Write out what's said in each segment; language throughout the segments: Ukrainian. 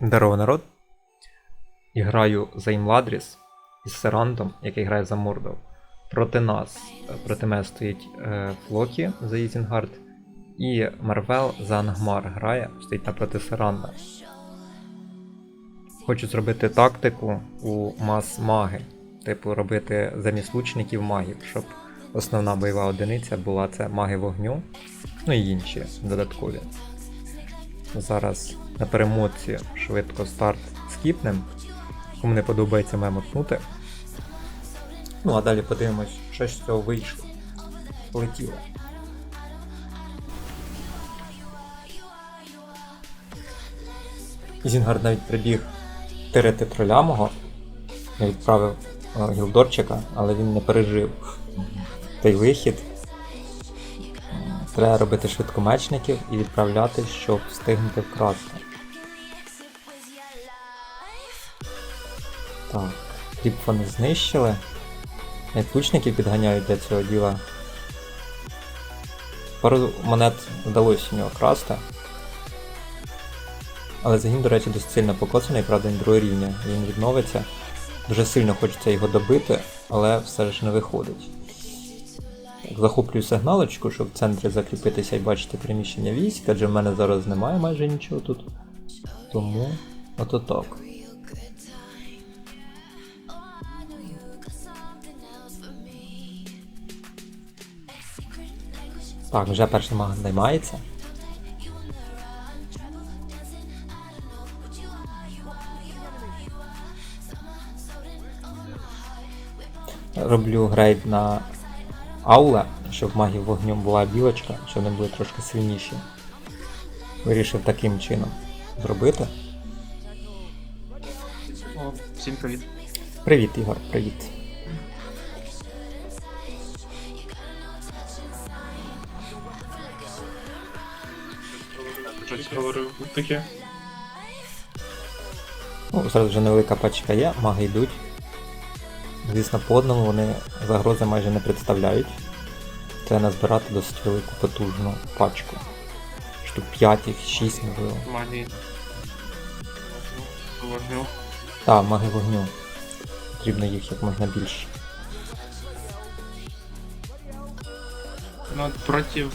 Здорово, народ. І граю за Імладріс із Серантом, який грає за Мордов. Проти нас, е, проти мене стоїть е, Флокі за Ізінгард, і Марвел за Ангмар грає, стоїть напроти Серанда. Хочу зробити тактику у мас маги. Типу робити замість лучників магів, щоб основна бойова одиниця була це маги вогню, ну і інші додаткові. Зараз на перемотці швидко старт скіпнем. Кому не подобається мемотнути. Ну а далі подивимось, що з цього вийшло. Полетіло. Зінгард навіть прибіг тирити троля мого. Я відправив е, гілдорчика, але він не пережив той вихід. Треба робити швидкомечників і відправляти, щоб встигнути вкрасти. Так, кліп вони знищили. Навіть підганяють для цього діла. Пару монет вдалося у нього красти. Але загін, до речі, досить сильно покоцаний, правда, він другого рівня, він відновиться. Дуже сильно хочеться його добити, але все ж не виходить. Захоплюю сигналочку, щоб в центрі закріпитися і бачити приміщення військ, адже в мене зараз немає майже нічого тут. Тому ото так. Так, вже перший маг займається. Роблю грейд на Аула, щоб магів вогню була білочка, щоб вони були трошки сильніші. Вирішив таким чином зробити. О, всім привіт. Привіт, Ігор, привіт. Щось говорив таке. Ну, зараз вже невелика пачка є, маги йдуть. Звісно, по одному вони загрози майже не представляють. Треба назбирати досить велику потужну пачку. Штук 5 їх, 6 можливо. Магії. Вогню. Так, маги вогню. Потрібно їх як можна більше. Ну, от проти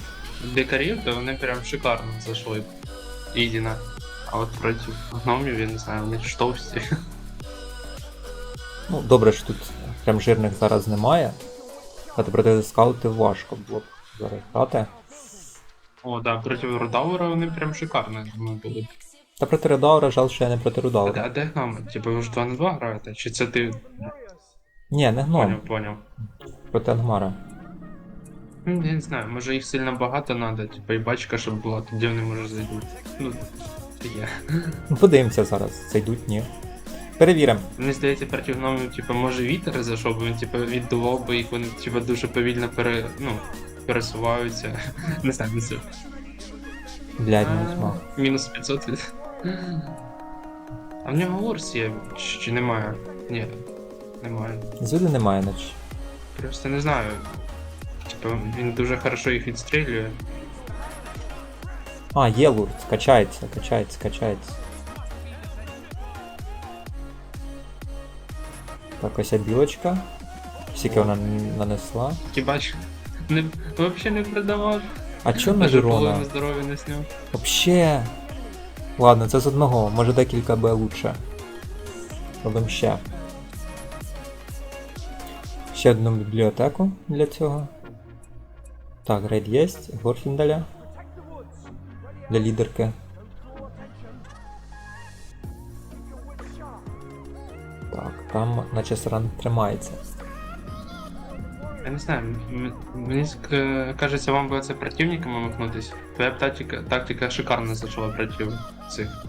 дикарів, то вони прям шикарно зайшли. Ідіна. А от проти гномів, я не знаю, вони ж товсті. Ну, добре, що тут прям жирних зараз немає. А проти скаутів важко було б зараз грати. О, да, проти Рудаура вони прям шикарно думаю, були. Та проти Редаура, жаль, що я не проти А, Рудаура. а де гноми? Типу ви ж 2 на 2 граєте? Чи це ти Ні, не гном, поняв, поняв? проти Ангмара. Ну, я не знаю, може їх сильно багато треба, типу і бачка, щоб була, тоді вони може зайдуть. Ну, це. Ну, подивимося зараз, зайдуть, ні. Перевіримо. Мені здається, проти гномів, типу, може вітер зайшов, бо він типу віддував, бо їх вони типу, дуже повільно пере, ну, пересуваються. Не знаю, не це. Блядь, не змог. Мінус 500 від. А в нього Орс є, чи, чи немає? Ні, немає. Звіду немає, наче. Просто не знаю. Типу, він дуже хорошо їх відстрілює. А, є лурд, качається, качається, качається. Так, ось ця білочка. Скільки вона нанесла. Ті бач, не, взагалі не продавав. А не Даже Жирона? здоров'я не сняв. Вообще. Ладно, це з одного, може декілька буде лучше. Робимо ще. Ще одну бібліотеку для цього. Так, рейд є, Горфіндаля. Для лідерки. Так, там наче сран тримається. Я не знаю, мені кажеться, вам би це противниками махнутись. Твоя б тактика, тактика шикарно зайшла проти цих.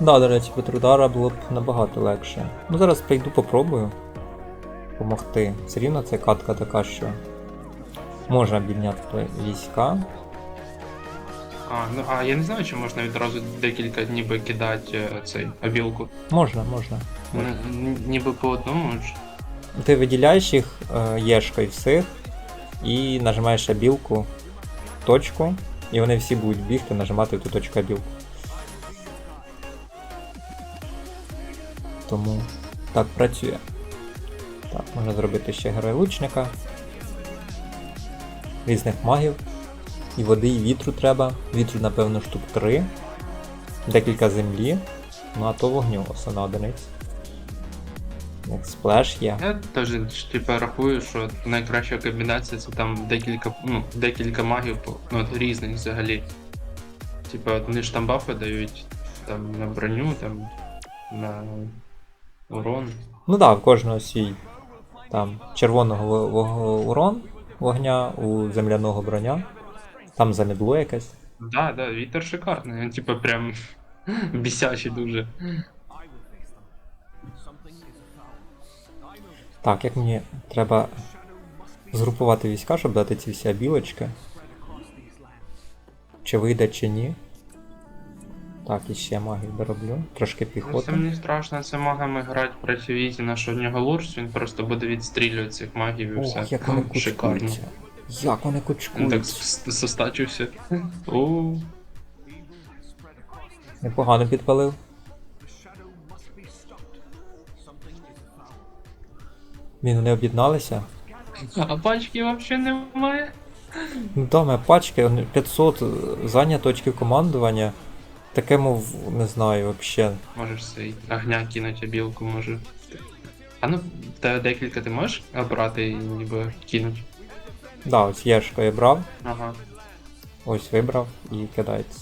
Да, до речі, Петрудара було б набагато легше. Ну зараз прийду попробую помогти. Все рівно це катка така, що можна обійняти війська. А, ну а я не знаю, чи можна відразу декілька ніби кидати е, цей обілку. Можна, можна. Ну, н- ніби по одному ж. Ти виділяєш їх е, єшкою всіх і нажимаєш обілку, точку, і вони всі будуть бігти, нажимати ту точку обілку. Тому так працює. Так, можна зробити ще герой лучника. Різних магів. І води, і вітру треба. Вітру, напевно, штук 3. Декілька землі. Ну а то вогню основна одиниця. Як сплеш є. Я теж типу, рахую, що найкраща комбінація це там декілька, ну, декілька магів ну, от різних взагалі. Типа, вони ж там бафи дають там на броню, там на урон. Ну так, да, в кожного свій там червоного во- во- урон вогня, у земляного броня. Там замідло якесь. Да, да, вітер шикарний. Він типа прям бісячий дуже. Так, як мені треба згрупувати війська, щоб дати ці всі білочки. Чи вийде, чи ні. Так, і ще магів дороблю. Трошки Ну, Це мені страшно це магами грати проти Візіна, що в нього лурс, він просто буде відстрілювати цих магів і все. Ох, як вони кучкуються. Як вони Він так состачився. О, Непогано підпалив. Він вони об'єдналися. а пачки взагалі немає. Ну там пачки, 500 зайняті очків командування. Таке, мов, не знаю, взагалі. Можеш цей огня кинути, білку може. А ну, тебе декілька ти можеш обрати і ніби кинути. Да, ось Єшко я брав, Ага. ось вибрав і кидається.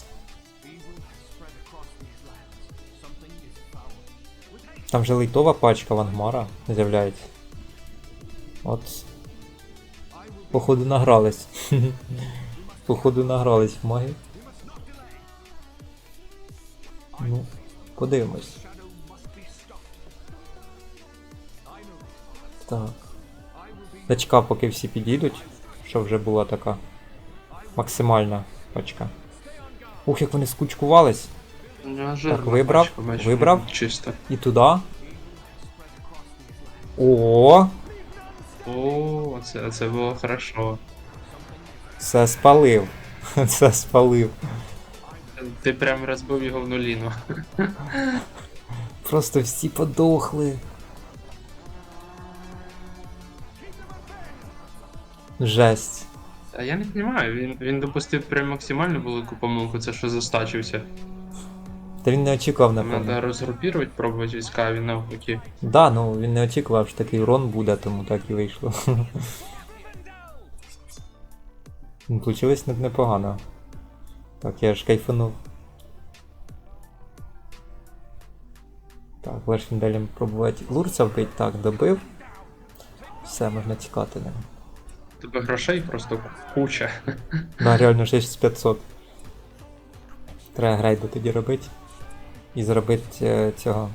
Там же лейтова пачка Вангмара з'являється. От. Походу награлись. Походу награлись в магів. Ну, подивимось. Так. Дочка, поки всі підійдуть, що вже була така максимальна пачка. Ух, як вони скучкувались. Неожиданно вибрав, пачка, бачиш, вибрав. Чисто. І туди. О, О, це, це було хорошо. це спалив. Це спалив. Ти прям розбив його в нуліну. Просто всі подохли. Жесть. А я не розумію, він, він допустив прям максимально велику помилку, це що застачився. Та він не очікував, Треба напевно. розгрупувати, пробувати війська, а він навпаки. Да, ну він не очікував, що такий урон буде, тому так і вийшло. Ну, Получилось непогано. Так, я ж кайфанув. Так, вершим далі пробувати лурця вбити. Так, добив. Все, можна тікати ним. Тебе грошей просто куча. Да, реально 6500. Треба грайду тоді робити. І зробити е, цього.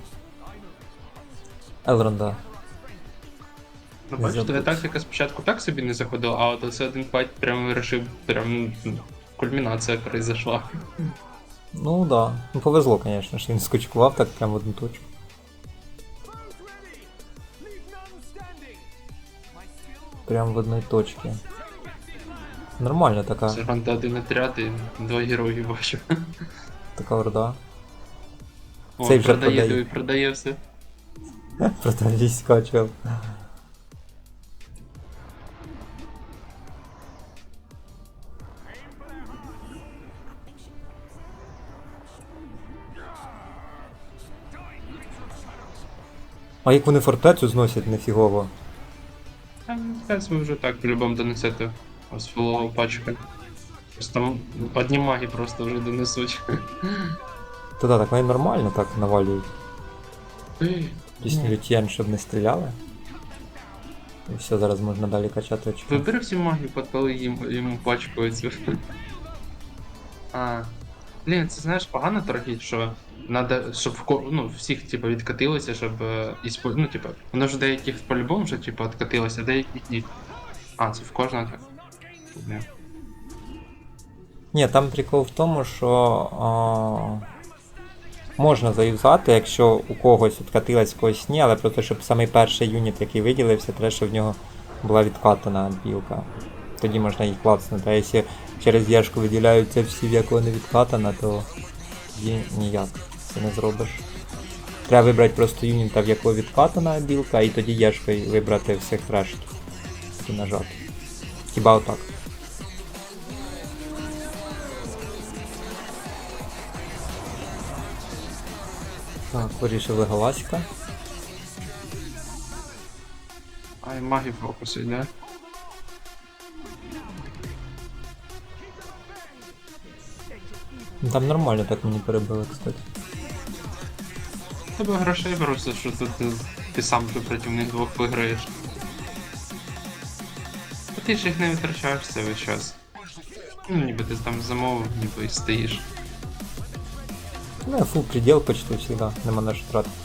Елронда. Ну, бачиш, твоя тактика спочатку так собі не заходила, а от оце один файт прям вирішив, прям м, кульмінація произошла. Ну да. Ну повезло, звісно, що він скочкував так прямо в одну точку. Прям в одній точці. Нормально така, Сержант один отряд і два герої бачу. така орда. О, Цей вже продає, продає. продає все. Проте війська чел. А як вони фортецю зносять нефігово. А, Зараз ви вже так по-любому донесете свого пачка. Просто там одні маги просто вже донесуть. Та да, так вони нормально так навалюють. Ей, Пісню лютєн, щоб не стріляли. І все, зараз можна далі качати очки. Вибери всі маги, подпали їм, йому пачку цю. А. Блін, це знаєш погано трохи, що надо, щоб ну, всіх типу, відкатилося, щоб е, ну, типу, воно ж деяких по-любому вже типу, відкатилося, а деяких ні. А, це в кожного так. Ні. Там прикол в тому, що а, можна заюзати, якщо у когось відкатилась когось ні, але просто щоб самий перший юніт, який виділився, треба, щоб в нього була відкатана білка. Тоді можна їх клацнути. А якщо через яшку виділяються всі, в якого не відкатана, то тоді ніяк це не зробиш. Треба вибрати просто юніта, в якого відкатана білка, і тоді єшкою вибрати всіх решт. І нажати. Хіба отак. Так, вирішили галаська. Ай, маги фокус йде. Ну, Там нормально так мені перебили, кстати. Тебе грошей просто, що тут ти, ти сам тут проти них двох виграєш. А ти ж їх не витрачаєш це весь час. Ну, ніби ти там замовив, ніби і стоїш. Ну, я фул предел почти всегда, нема на що тратити.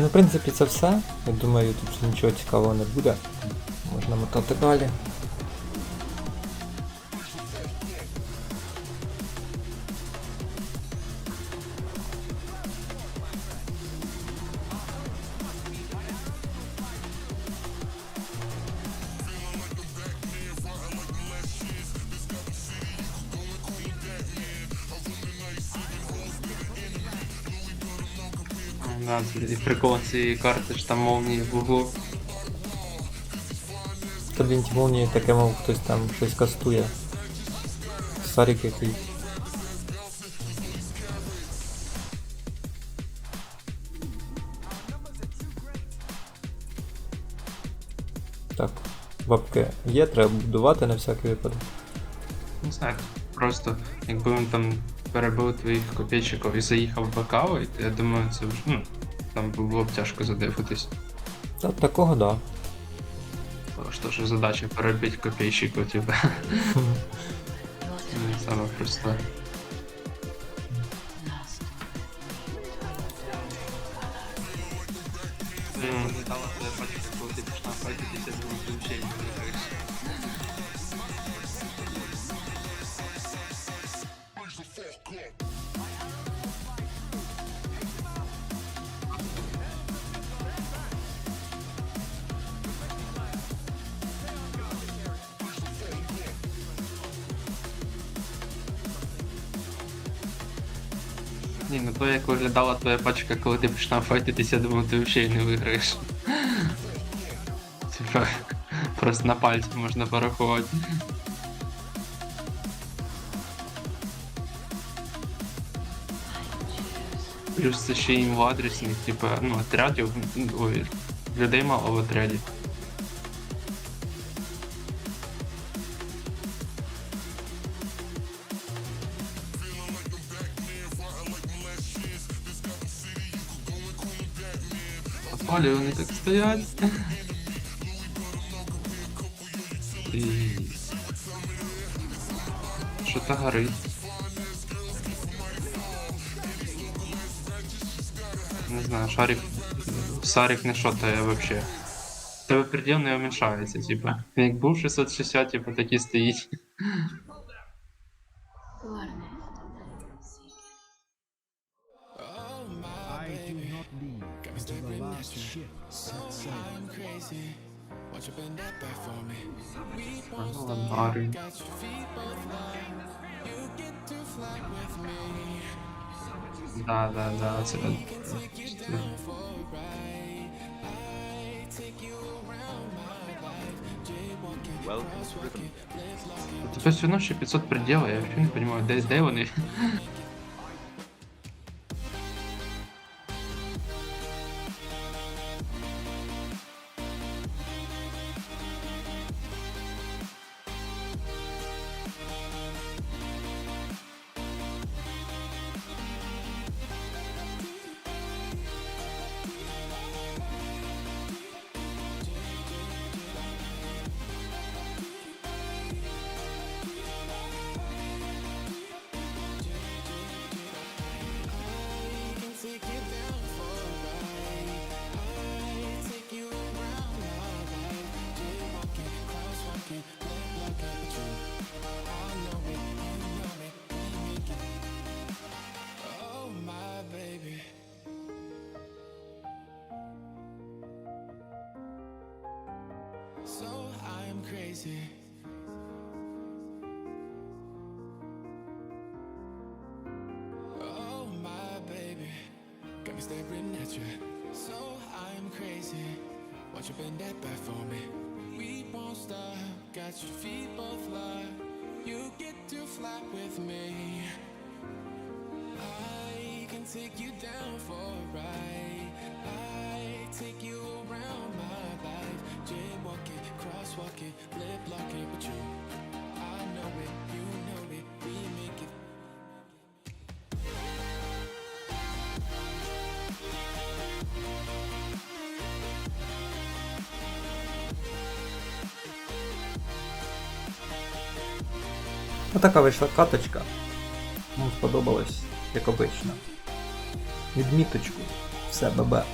Ну в принципі це все. Я думаю, тут нічого цікавого не буде. Можна мотати далі. Прикол цієї карти ж там молнії в углу. Кабінті молнії таке, мов хтось там щось кастує. Сарик якийсь. Так, бабки є, треба будувати на всякий випадок. Не знаю, просто якби він там перебив твоїх копійчиків і заїхав в я думаю, це вже, ну, там було б тяжко задихатись. Та, такого да. Тому що ж задача перебити копійчику, у тебе. саме просте. Ні, ну то як виглядала твоя пачка, коли ти починав файтитися, я думав, ти взагалі не виграєш. Типа, просто на пальці можна порахувати. Плюс це ще їм в адресних, типа, ну, отрядів, ой, людей мало в отряді. Попали, вони так стоять. І... Що то горить. Не знаю, шарик. Сарик не шотає вообще. Тебе предел не уменьшається, типа. Як був 660, типа такий стоїть. Да, да, да, це. Тобто все одно ще 500 предела, я вообще не понимаю, де, де вони? crazy. Oh, my baby, got me staring at you. So I'm crazy. Won't you bend that back for me? We won't stop. Got your feet both locked. You get to fly with me. I can take you down for a ride. I take you around my life. Jaywalking, crosswalking, lip locking with you. I know it, you know it, we make it. Отака вийшла каточка. Вам сподобалось, як обично. Відміточку. Все, бебе.